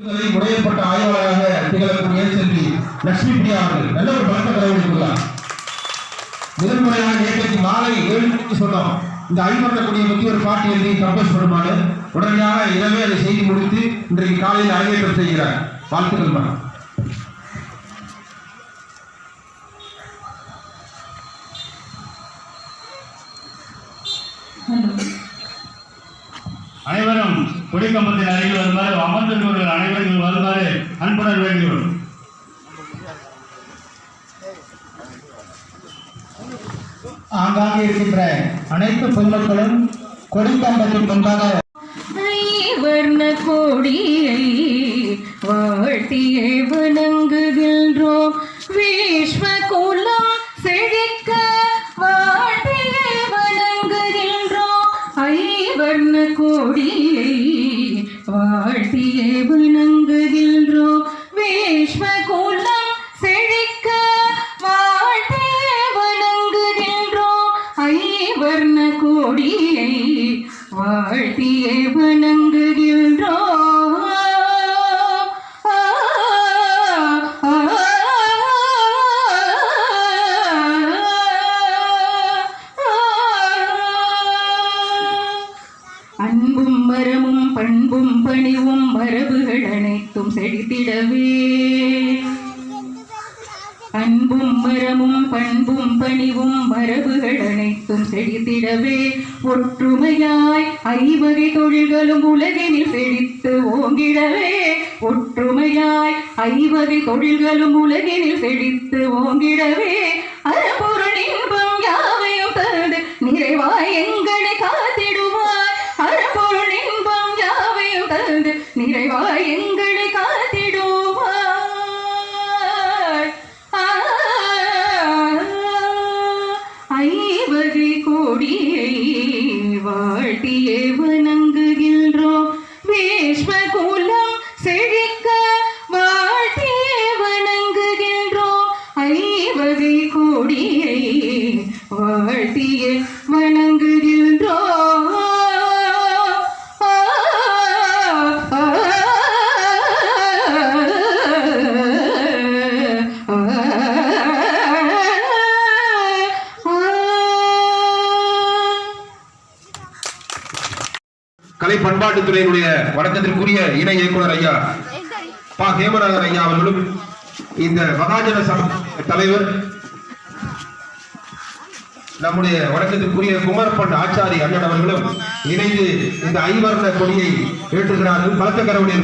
என்பதை முறையப்பட்ட ஆய்வாளராக திகழக்கூடிய செல்வி லட்சுமி பிரியா அவர்கள். நல்ல ஒரு பலத்த கதவுள்ளார் முதல் முறையாக நேற்றைக்கு மாலை ஏழு மணிக்கு சொன்னோம். இந்த ஐம்பத்த கொடியை பற்றி ஒரு பாட்டு எழுதி கம்போஸ் பண்ணுமாறு. உடனடியாக இரவே அதை செய்து முடித்து இன்றைக்கு காலையில் அரங்கேற்றம் செய்கிறார். வாழ்த்துக்கள் மேடம் அனைவரும் கொடிக்கம்பத்தின் அருகில் வருமாறு அமர்ந்திருப்பவர்கள் அனைவரும் வருமாறு அன்புடன் வேண்டுகிறோம். ஆங்காங்கே இருக்கின்ற அனைத்து பொதுமக்களும் கொடிக்கம்பத்தின் முன்பாக வர்ண கோடியை வாழ்த்தியே வணங்குகின்றோம் விஸ்வகுலம் செழிக்க வாழ்த்தியே வணங்குகின்றோம் ஐவர்ண கோடியை வாழ்த்தியே வணங்குகின்றோம் பணிவும் மரபுகள் அனைத்தும் செழித்திடவே. அன்பும் மரமும் பண்பும் பணிவும் மரபுகள் அனைத்தும் செழித்திடவே. ஒற்றுமையாய் ஐவகை தொழில்களும் உலகினில் செழித்து ஓங்கிடவே. ஒற்றுமையாய் ஐவகை தொழில்களும் உலகினில் செழித்து ஓங்கிடவே. Say கலை பண்பாட்டுத்துறையினுடைய வணக்கத்திற்குரிய இணை இயக்குனர் ஐயா பா. ஹேமநாதன் ஐயா அவர்களும் இந்த மகாஜன சபை தலைவர் நம்முடைய வணக்கத்திற்குரிய குமரப்பன் ஆச்சாரி அண்ணன் அவர்களும் இணைந்து இந்த ஐவர்ண கொடியை ஏற்றுகிறார்கள். பலத்த கரவடி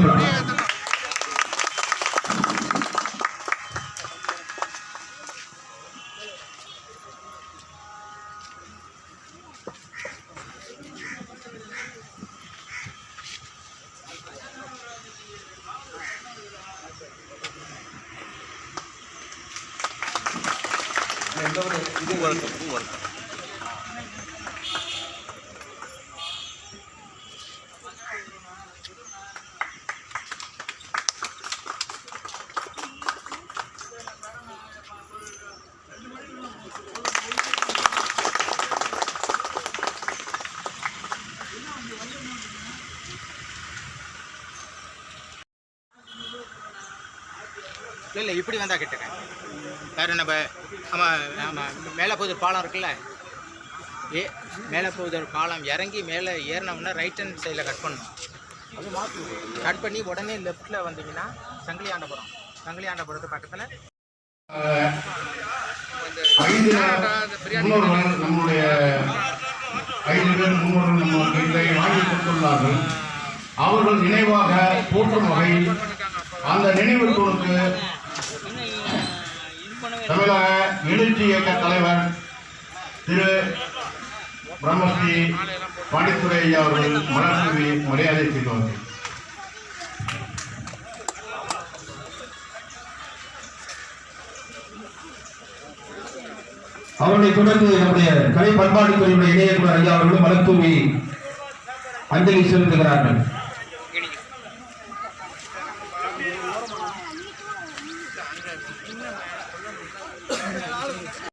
இருக்கலாம் இல்லை இல்லை இப்படி வந்தால் கிட்டக்க. வேறு நம்ம ஆமாம் ஆமாம் மேலப்போதூர் பாலம் இருக்குல்ல? ஏ மேலப்போதூர் பாலம். இறங்கி மேலே ஏறினோம்னா ரைட் ஹேண்ட் சைடில் கட் பண்ணணும். கட் பண்ணி உடனே லெஃப்ட்டில் வந்தீங்கன்னா பக்கத்தில். நம்முடைய ஐந்து பேர் முன்னோர்கள் நமக்கு இதை வாங்கி கொடுத்துள்ளார்கள். அவர்கள் நினைவாக போற்றும் வகையில் அந்த நினைவு தமிழக எழுச்சி இயக்க தலைவர் திரு பிரம்மஸ்ரீ பாண்டித்துறை ஐயா அவர்கள் மலர்தூவி மரியாதை செய்தவர்கள் அவர்களை தொடர்ந்து நம்முடைய கலை பண்பாட்டுத்துறையுடைய இணையக்குழு ஐயா அவர்களும் மலர் தூவி அஞ்சலி செலுத்துகிறார்கள்.